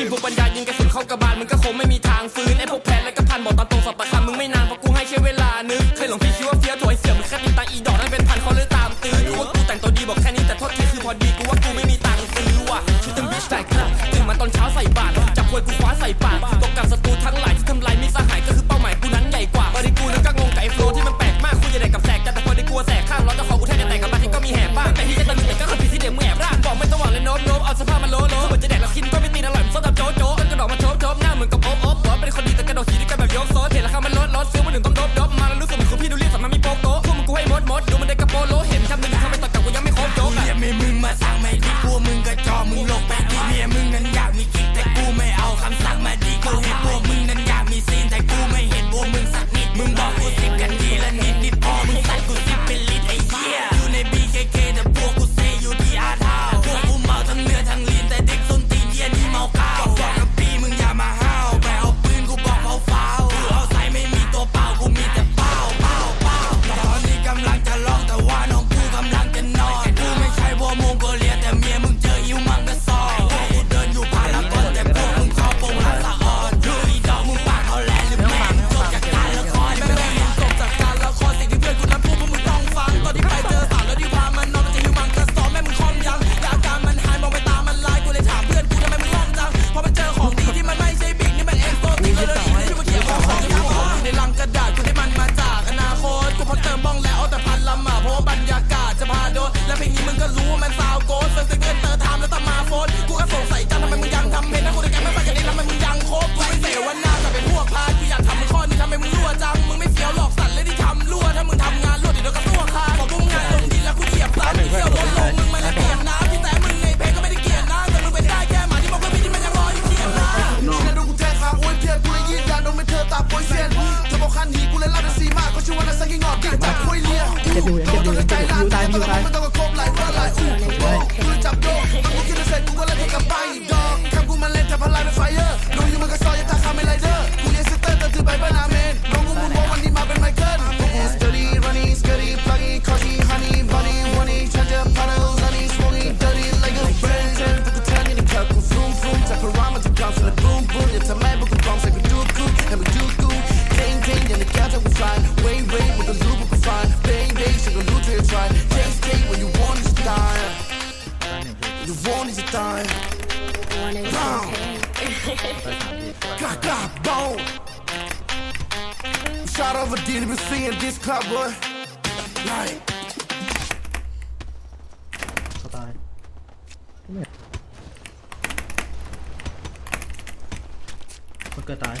ชีพพวกปัญญายิงกระสุนเข้ากระบาลมึงก็คงไม่มีทางฟื้นไอ้พวกแพ้และก็พันบอกตามตรงสอบปตะคำมึงไม่นานเพราะกูให้ใช้เวลานึกเคยหลงพี่คิดว่าเฟี้ยวถอยเสียมึงแค่ติดตาอีดอกนั่นเป็นพันเขาเลยตามตื่นกูว่ากูแต่งตัวดีบอกแค่นี้แต่โทษทีคือพอดีกูว่ากูไม่มีตังค์ซื้อว่ะชุดตึงบิชแตกครับตื่นมาตอนเช้าใส่บาตรจับควยกูคว้าใส่ปากตก 来来。is one is a time. Pound. Clap, clap, bone. Shot over deal, been seeing this club, boy. Like. เขาตายตาย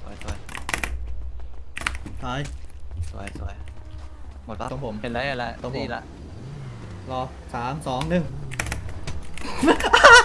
สวยสวยตาย สวยสหมดปะตรงผมเห็นแล้วเห็นตรงผม นี่ละ รอสามสองหนึ่ง Bak.